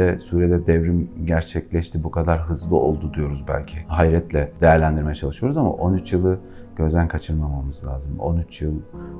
günde Suriye'de devrim gerçekleşti, bu kadar hızlı oldu diyoruz belki. Hayretle değerlendirmeye çalışıyoruz ama 13 yılı gözden kaçırmamamız lazım. 13 yıl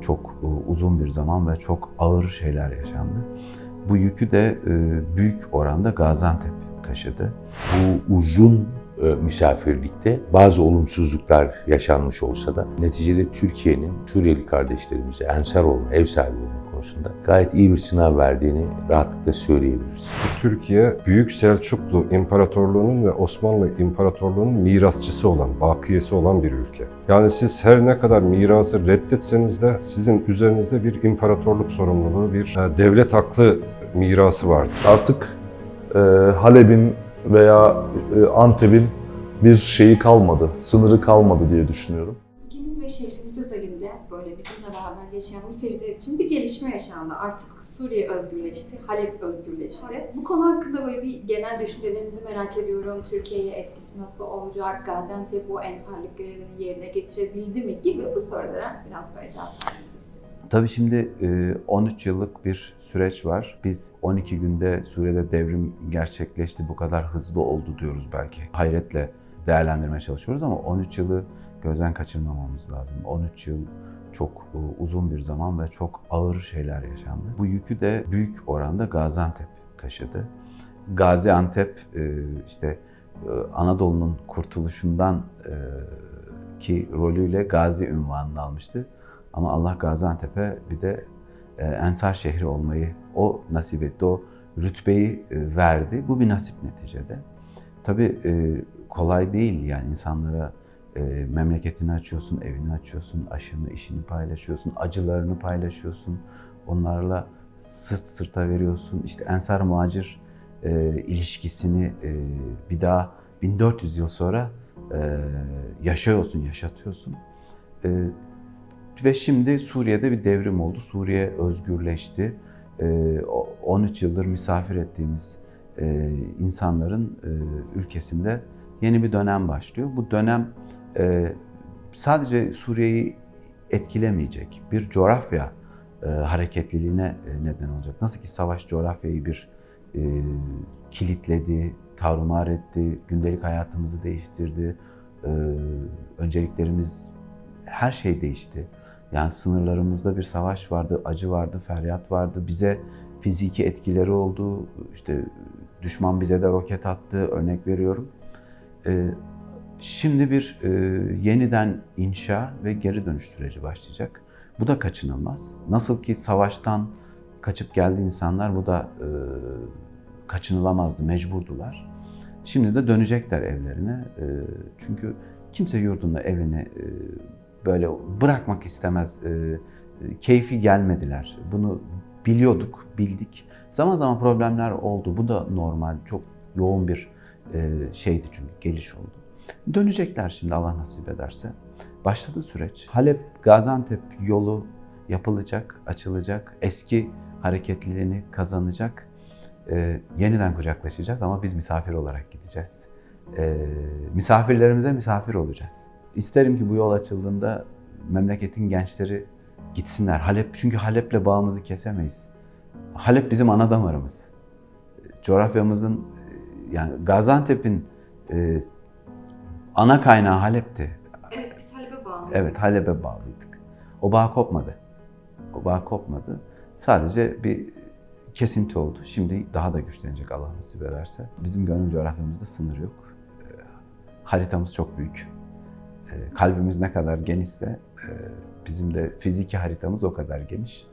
çok e, uzun bir zaman ve çok ağır şeyler yaşandı. Bu yükü de e, büyük oranda Gaziantep taşıdı. Bu uzun misafirlikte bazı olumsuzluklar yaşanmış olsa da neticede Türkiye'nin Suriyeli kardeşlerimize ensar olma, ev sahibi olma konusunda gayet iyi bir sınav verdiğini rahatlıkla söyleyebiliriz. Türkiye Büyük Selçuklu İmparatorluğu'nun ve Osmanlı İmparatorluğu'nun mirasçısı olan, bakiyesi olan bir ülke. Yani siz her ne kadar mirası reddetseniz de sizin üzerinizde bir imparatorluk sorumluluğu, bir e, devlet haklı mirası vardır. Artık e, Halep'in veya e, Antep'in bir şeyi kalmadı, sınırı kalmadı diye düşünüyorum. Ülkemiz ve şehrimiz özelinde böyle bizimle beraber yaşayan mülteciler için bir gelişme yaşandı. Artık Suriye özgürleşti, Halep özgürleşti. Bu konu hakkında böyle bir genel düşüncelerinizi merak ediyorum. Türkiye'ye etkisi nasıl olacak? Gaziantep bu ensarlık görevini yerine getirebildi mi gibi bu sorulara biraz böyle cevap istiyorum. Tabii şimdi e, 13 yıllık bir süreç var. Biz 12 günde Suriye'de devrim gerçekleşti, bu kadar hızlı oldu diyoruz belki. Hayretle değerlendirmeye çalışıyoruz ama 13 yılı gözden kaçırmamamız lazım. 13 yıl çok e, uzun bir zaman ve çok ağır şeyler yaşandı. Bu yükü de büyük oranda Gaziantep taşıdı. Gaziantep e, işte e, Anadolu'nun kurtuluşundan e, ki rolüyle Gazi ünvanını almıştı. Ama Allah Gaziantep'e bir de e, Ensar şehri olmayı o nasip etti, o rütbeyi e, verdi. Bu bir nasip neticede. Tabii e, kolay değil yani insanlara memleketini açıyorsun, evini açıyorsun, aşını, işini paylaşıyorsun, acılarını paylaşıyorsun. Onlarla sırt sırta veriyorsun. İşte Ensar Muhacir e, ilişkisini bir daha 1400 yıl sonra yaşıyorsun, yaşatıyorsun. Ve şimdi Suriye'de bir devrim oldu. Suriye özgürleşti. E, o- 13 yıldır misafir ettiğimiz e, insanların e, ülkesinde yeni bir dönem başlıyor. Bu dönem e, sadece Suriye'yi etkilemeyecek. Bir coğrafya hareketliliğine neden olacak. Nasıl ki savaş coğrafyayı bir kilitledi, tarumar etti, gündelik hayatımızı değiştirdi. Önceliklerimiz, her şey değişti. Yani sınırlarımızda bir savaş vardı, acı vardı, feryat vardı. Bize fiziki etkileri oldu. İşte düşman bize de roket attı, örnek veriyorum. E, Şimdi bir e, yeniden inşa ve geri dönüş süreci başlayacak. Bu da kaçınılmaz. Nasıl ki savaştan kaçıp geldi insanlar bu da e, kaçınılamazdı, mecburdular. Şimdi de dönecekler evlerine. E, çünkü kimse yurdunu, evini e, böyle bırakmak istemez. E, e, keyfi gelmediler. Bunu biliyorduk, bildik. Zaman zaman problemler oldu. Bu da normal, çok yoğun bir e, şeydi çünkü geliş oldu. Dönecekler şimdi Allah nasip ederse. Başladı süreç. Halep Gaziantep yolu yapılacak, açılacak. Eski hareketliliğini kazanacak. Ee, yeniden kucaklaşacağız ama biz misafir olarak gideceğiz. Ee, misafirlerimize misafir olacağız. İsterim ki bu yol açıldığında memleketin gençleri gitsinler. Halep çünkü Halep'le bağımızı kesemeyiz. Halep bizim ana damarımız. Coğrafyamızın yani Gaziantep'in e, ana kaynağı Halep'ti. Evet, biz Halep'e bağlı. Evet, Halep'e bağlıydık. O bağ kopmadı. O bağ kopmadı. Sadece bir kesinti oldu. Şimdi daha da güçlenecek Allah nasip ederse. Bizim gönül coğrafyamızda sınır yok. Ee, haritamız çok büyük. Ee, kalbimiz ne kadar genişse e, bizim de fiziki haritamız o kadar geniş.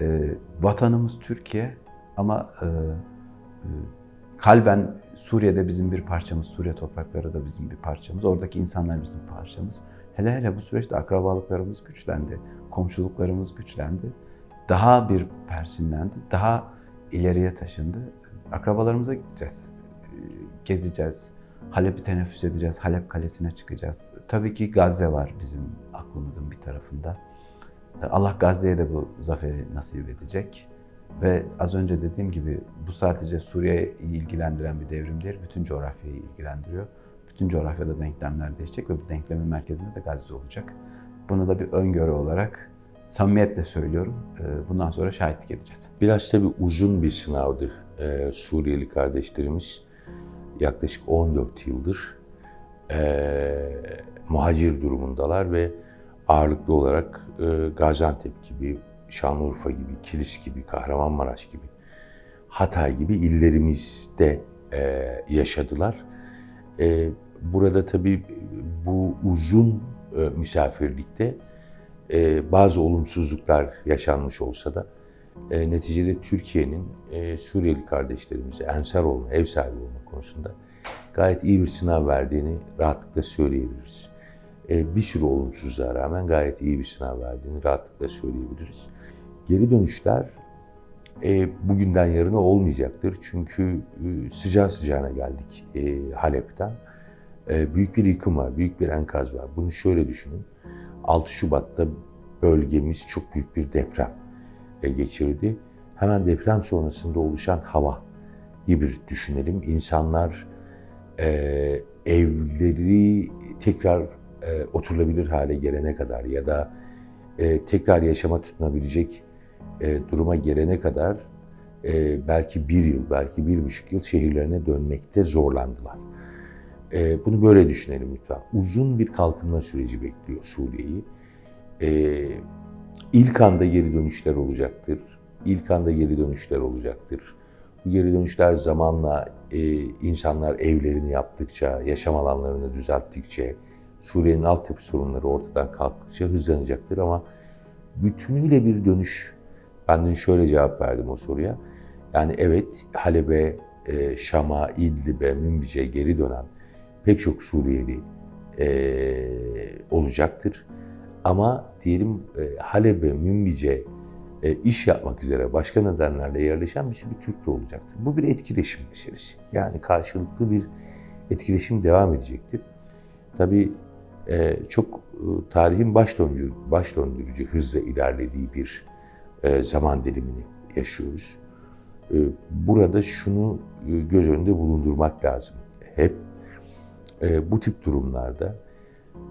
Ee, vatanımız Türkiye ama e, e, kalben Suriye'de bizim bir parçamız, Suriye toprakları da bizim bir parçamız, oradaki insanlar bizim parçamız. Hele hele bu süreçte akrabalıklarımız güçlendi, komşuluklarımız güçlendi. Daha bir perçinlendi, daha ileriye taşındı. Akrabalarımıza gideceğiz, gezeceğiz, Halep'i teneffüs edeceğiz, Halep Kalesi'ne çıkacağız. Tabii ki Gazze var bizim aklımızın bir tarafında. Allah Gazze'ye de bu zaferi nasip edecek. Ve az önce dediğim gibi bu sadece Suriye'yi ilgilendiren bir devrim değil, bütün coğrafyayı ilgilendiriyor. Bütün coğrafyada denklemler değişecek ve bu denklemin merkezinde de Gazze olacak. Bunu da bir öngörü olarak samimiyetle söylüyorum. Ee, Bundan sonra şahitlik edeceğiz. Biraz tabii uzun bir sınavdı e, Suriyeli kardeşlerimiz yaklaşık 14 yıldır e, muhacir durumundalar ve ağırlıklı olarak e, Gaziantep gibi, Şanlıurfa gibi, Kilis gibi, Kahramanmaraş gibi, Hatay gibi illerimizde e, yaşadılar. E, burada tabii bu uzun e, misafirlikte e, bazı olumsuzluklar yaşanmış olsa da e, neticede Türkiye'nin e, Suriyeli kardeşlerimize ensar olma, ev sahibi olma konusunda gayet iyi bir sınav verdiğini rahatlıkla söyleyebiliriz. E, bir sürü olumsuzluğa rağmen gayet iyi bir sınav verdiğini rahatlıkla söyleyebiliriz. Geri dönüşler e, bugünden yarına olmayacaktır. Çünkü e, sıcağı sıcağına geldik e, Halep'ten. E, büyük bir yıkım var, büyük bir enkaz var. Bunu şöyle düşünün. 6 Şubat'ta bölgemiz çok büyük bir deprem geçirdi. Hemen deprem sonrasında oluşan hava gibi düşünelim. İnsanlar e, evleri tekrar e, oturulabilir hale gelene kadar ya da e, tekrar yaşama tutunabilecek e, duruma gelene kadar e, belki bir yıl, belki bir buçuk yıl şehirlerine dönmekte zorlandılar. E, bunu böyle düşünelim lütfen. Uzun bir kalkınma süreci bekliyor Suriye'yi. E, ilk anda geri dönüşler olacaktır. İlk anda geri dönüşler olacaktır. Bu geri dönüşler zamanla e, insanlar evlerini yaptıkça, yaşam alanlarını düzelttikçe, Suriye'nin altyapı sorunları ortadan kalktıkça hızlanacaktır ama bütünüyle bir dönüş. Ben dün şöyle cevap verdim o soruya. Yani evet Halep'e, e, Şam'a, İdlib'e, Münbic'e geri dönen pek çok Suriyeli e, olacaktır. Ama diyelim e, Halep'e, Münbic'e e, iş yapmak üzere başka nedenlerle yerleşen bir sürü Türk de olacaktır. Bu bir etkileşim meselesi. Yani karşılıklı bir etkileşim devam edecektir. Tabii e, çok tarihin baş döndürücü, baş döndürücü hızla ilerlediği bir zaman dilimini yaşıyoruz. Burada şunu göz önünde bulundurmak lazım. Hep bu tip durumlarda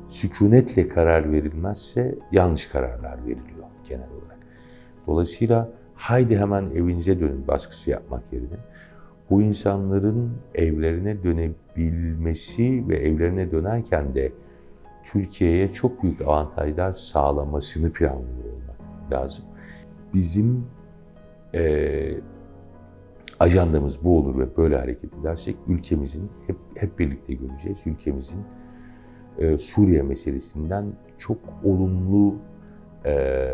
sükunetle karar verilmezse yanlış kararlar veriliyor genel olarak. Dolayısıyla haydi hemen evinize dönün baskısı yapmak yerine bu insanların evlerine dönebilmesi ve evlerine dönerken de Türkiye'ye çok büyük avantajlar sağlamasını planlıyor olmak lazım. Bizim eee ajandamız bu olur ve böyle hareket edersek ülkemizin hep hep birlikte göreceğiz. Ülkemizin e, Suriye meselesinden çok olumlu e,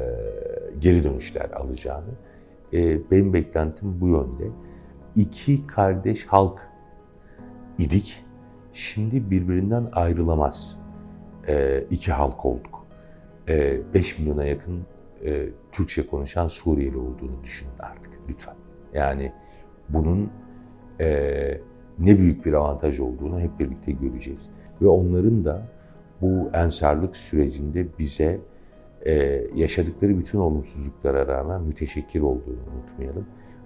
geri dönüşler alacağını. E, benim beklentim bu yönde. İki kardeş halk idik. Şimdi birbirinden ayrılamaz e, iki halk olduk. 5 milyona yakın e, Türkçe konuşan Suriyeli olduğunu düşünün artık lütfen. Yani bunun e, ne büyük bir avantaj olduğunu hep birlikte göreceğiz. Ve onların da bu ensarlık sürecinde bize e, yaşadıkları bütün olumsuzluklara rağmen müteşekkir olduğunu unutmayalım.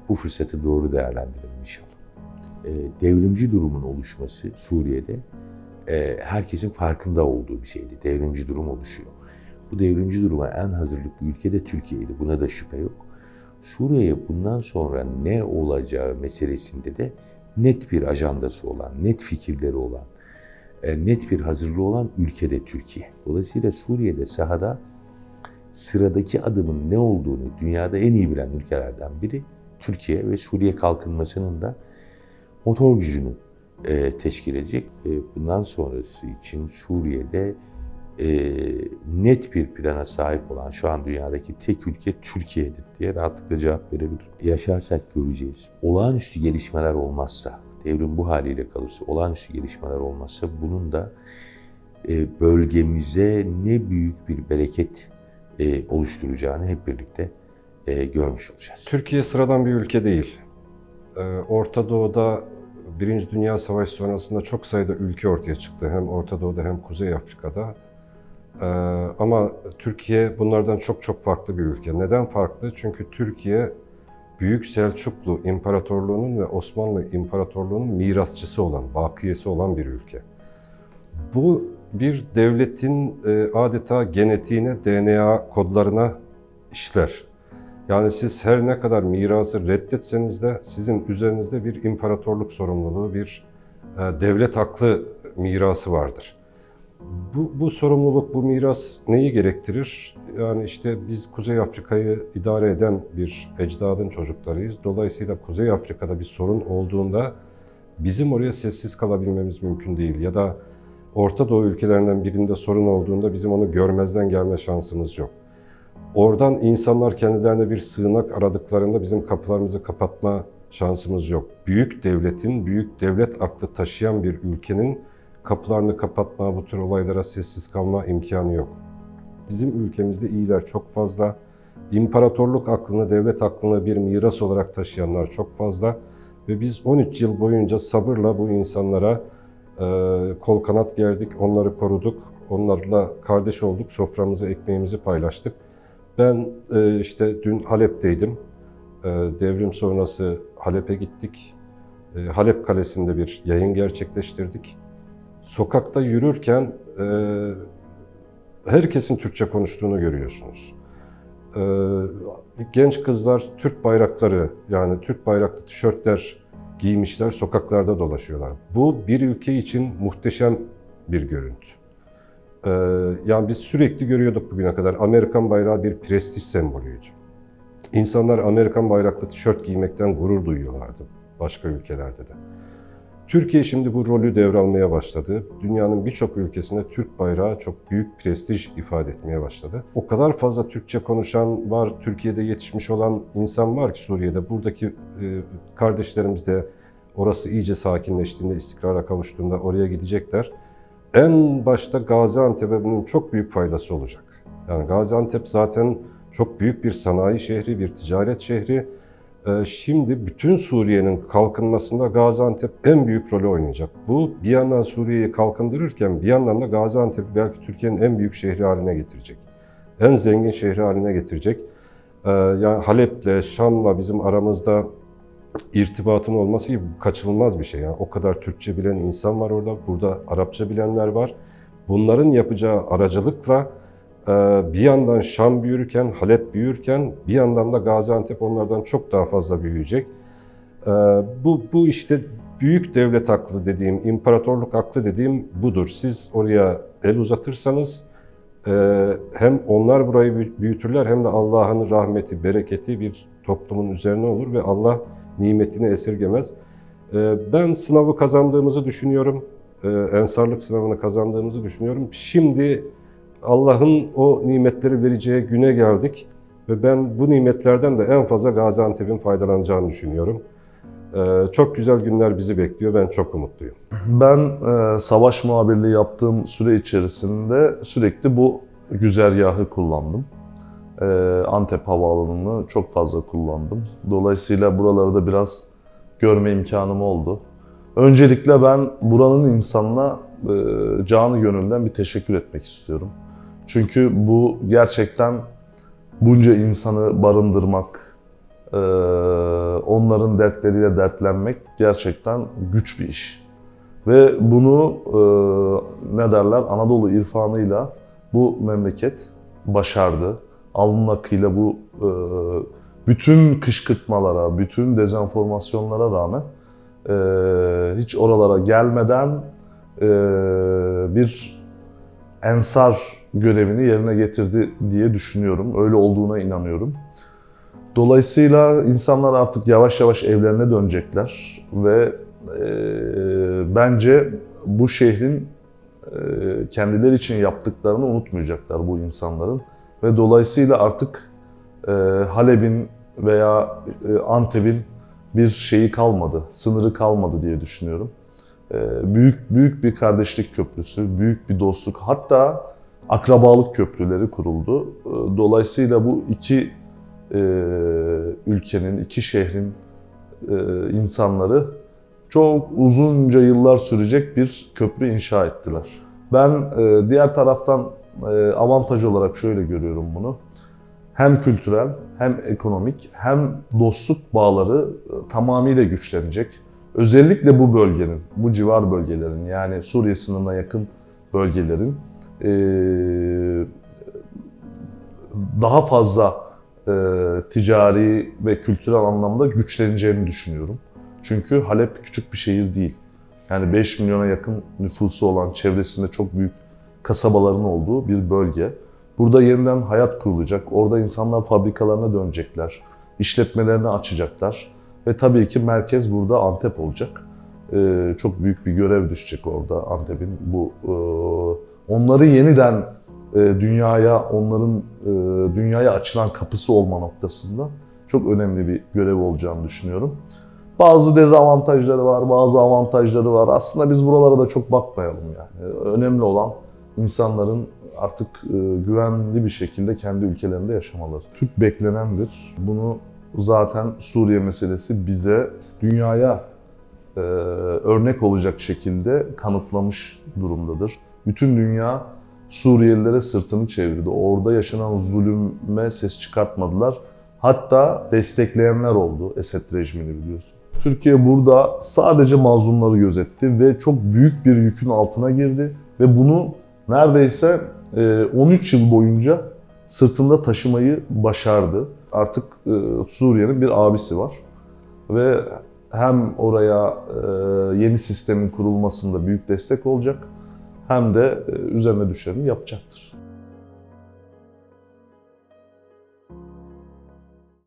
Bu fırsatı doğru değerlendirelim inşallah. E, devrimci durumun oluşması Suriye'de e, herkesin farkında olduğu bir şeydi. Devrimci durum oluşuyor. Bu devrimci duruma en hazırlıklı ülke de Türkiye'ydi. Buna da şüphe yok. Suriye'ye bundan sonra ne olacağı meselesinde de net bir ajandası olan, net fikirleri olan, net bir hazırlığı olan ülkede Türkiye. Dolayısıyla Suriye'de sahada sıradaki adımın ne olduğunu dünyada en iyi bilen ülkelerden biri Türkiye ve Suriye kalkınmasının da motor gücünü e, teşkil edecek. E, bundan sonrası için Suriye'de e, net bir plana sahip olan şu an dünyadaki tek ülke Türkiye'dir diye rahatlıkla cevap verebilirim. Yaşarsak göreceğiz. Olağanüstü gelişmeler olmazsa, devrim bu haliyle kalırsa, olağanüstü gelişmeler olmazsa bunun da e, bölgemize ne büyük bir bereket e, oluşturacağını hep birlikte e, görmüş olacağız. Türkiye sıradan bir ülke değil. Ee, Orta Doğu'da Birinci Dünya Savaşı sonrasında çok sayıda ülke ortaya çıktı. Hem Orta Doğu'da hem Kuzey Afrika'da. Ee, ama Türkiye bunlardan çok çok farklı bir ülke. Neden farklı? Çünkü Türkiye Büyük Selçuklu İmparatorluğu'nun ve Osmanlı İmparatorluğu'nun mirasçısı olan, bakiyesi olan bir ülke. Bu bir devletin e, adeta genetiğine, DNA kodlarına işler. Yani siz her ne kadar mirası reddetseniz de sizin üzerinizde bir imparatorluk sorumluluğu, bir e, devlet haklı mirası vardır. Bu, bu sorumluluk, bu miras neyi gerektirir? Yani işte biz Kuzey Afrika'yı idare eden bir ecdadın çocuklarıyız. Dolayısıyla Kuzey Afrika'da bir sorun olduğunda bizim oraya sessiz kalabilmemiz mümkün değil. Ya da Orta Doğu ülkelerinden birinde sorun olduğunda bizim onu görmezden gelme şansımız yok. Oradan insanlar kendilerine bir sığınak aradıklarında bizim kapılarımızı kapatma şansımız yok. Büyük devletin, büyük devlet aklı taşıyan bir ülkenin kapılarını kapatma, bu tür olaylara sessiz kalma imkanı yok. Bizim ülkemizde iyiler çok fazla. İmparatorluk aklını, devlet aklını bir miras olarak taşıyanlar çok fazla. Ve biz 13 yıl boyunca sabırla bu insanlara e, kol kanat gerdik, onları koruduk, onlarla kardeş olduk, soframızı, ekmeğimizi paylaştık. Ben e, işte dün Halep'teydim. E, devrim sonrası Halep'e gittik. E, Halep Kalesi'nde bir yayın gerçekleştirdik. Sokakta yürürken e, herkesin Türkçe konuştuğunu görüyorsunuz. E, genç kızlar Türk bayrakları yani Türk bayraklı tişörtler giymişler, sokaklarda dolaşıyorlar. Bu bir ülke için muhteşem bir görüntü. Ee, yani biz sürekli görüyorduk bugüne kadar Amerikan bayrağı bir prestij sembolüydü. İnsanlar Amerikan bayraklı tişört giymekten gurur duyuyorlardı başka ülkelerde de. Türkiye şimdi bu rolü devralmaya başladı. Dünyanın birçok ülkesinde Türk bayrağı çok büyük prestij ifade etmeye başladı. O kadar fazla Türkçe konuşan var, Türkiye'de yetişmiş olan insan var ki Suriye'de. Buradaki e, kardeşlerimiz de orası iyice sakinleştiğinde, istikrara kavuştuğunda oraya gidecekler. En başta Gaziantep'e bunun çok büyük faydası olacak. Yani Gaziantep zaten çok büyük bir sanayi şehri, bir ticaret şehri. Ee, Şimdi bütün Suriye'nin kalkınmasında Gaziantep en büyük rolü oynayacak. Bu bir yandan Suriye'yi kalkındırırken bir yandan da Gaziantep'i belki Türkiye'nin en büyük şehri haline getirecek. En zengin şehri haline getirecek. Ee, Yani Halep'le, Şam'la bizim aramızda irtibatın olması kaçınılmaz bir şey. Yani o kadar Türkçe bilen insan var orada, burada Arapça bilenler var. Bunların yapacağı aracılıkla bir yandan Şam büyürken, Halep büyürken bir yandan da Gaziantep onlardan çok daha fazla büyüyecek. E, Bu, bu işte büyük devlet aklı dediğim, imparatorluk aklı dediğim budur. Siz oraya el uzatırsanız e, hem onlar burayı büyü- büyütürler hem de Allah'ın rahmeti, bereketi bir toplumun üzerine olur ve Allah nimetini esirgemez. E, Ben sınavı kazandığımızı düşünüyorum. Ensarlık sınavını kazandığımızı düşünüyorum. Şimdi Allah'ın o nimetleri vereceği güne geldik ve ben bu nimetlerden de en fazla Gaziantep'in faydalanacağını düşünüyorum. E, Çok güzel günler bizi bekliyor. Ben çok umutluyum. Ben e, savaş muhabirliği yaptığım süre içerisinde sürekli bu güzergahı kullandım. E, Antep Havaalanı'nı çok fazla kullandım. Dolayısıyla buraları da biraz görme imkanım oldu. Öncelikle ben buranın insanına e, canı gönülden bir teşekkür etmek istiyorum. Çünkü bu gerçekten bunca insanı barındırmak, e, onların dertleriyle dertlenmek gerçekten güç bir iş. Ve bunu e, ne derler Anadolu irfanıyla bu memleket başardı. Alnın akıyla bu e, bütün kışkırtmalara, bütün dezenformasyonlara rağmen hiç oralara gelmeden bir ensar görevini yerine getirdi diye düşünüyorum. Öyle olduğuna inanıyorum. Dolayısıyla insanlar artık yavaş yavaş evlerine dönecekler ve e, bence bu şehrin e, kendileri için yaptıklarını unutmayacaklar bu insanların ve dolayısıyla artık e, Halep'in veya e, Antep'in bir şeyi kalmadı, sınırı kalmadı diye düşünüyorum. E, büyük büyük bir kardeşlik köprüsü, büyük bir dostluk, hatta akrabalık köprüleri kuruldu. E, Dolayısıyla bu iki e, ülkenin, iki şehrin e, insanları çok uzunca yıllar sürecek bir köprü inşa ettiler. Ben e, diğer taraftan e, avantaj olarak şöyle görüyorum bunu. Hem kültürel, hem ekonomik, hem dostluk bağları e, tamamıyla güçlenecek. Özellikle bu bölgenin, bu civar bölgelerin yani Suriye sınırına yakın bölgelerin daha fazla e, ticari ve kültürel anlamda güçleneceğini düşünüyorum. Çünkü Halep küçük bir şehir değil. Yani 5 milyona yakın nüfusu olan, çevresinde çok büyük kasabaların olduğu bir bölge. Burada yeniden hayat kurulacak. Orada insanlar fabrikalarına dönecekler. işletmelerini açacaklar. Ve tabii ki merkez burada Antep olacak. Ee, çok büyük bir görev düşecek orada Antep'in. Bu e, onları yeniden e, dünyaya, onların e, dünyaya açılan kapısı olma noktasında çok önemli bir görev olacağını düşünüyorum. Bazı dezavantajları var, bazı avantajları var. Aslında biz buralara da çok bakmayalım yani. Önemli olan insanların artık e, güvenli bir şekilde kendi ülkelerinde yaşamaları. Türk beklenendir. Bunu zaten Suriye meselesi bize dünyaya e, örnek olacak şekilde kanıtlamış durumdadır. Bütün dünya Suriyelilere sırtını çevirdi. Orada yaşanan zulüme ses çıkartmadılar. Hatta destekleyenler oldu Esed rejimini biliyorsun. Türkiye burada sadece mazlumları gözetti ve çok büyük bir yükün altına girdi ve bunu neredeyse e, 13 yıl boyunca sırtında taşımayı başardı. Artık e, Suriye'nin bir abisi var ve hem oraya e, yeni sistemin kurulmasında büyük destek olacak hem de e, üzerine düşeni yapacaktır.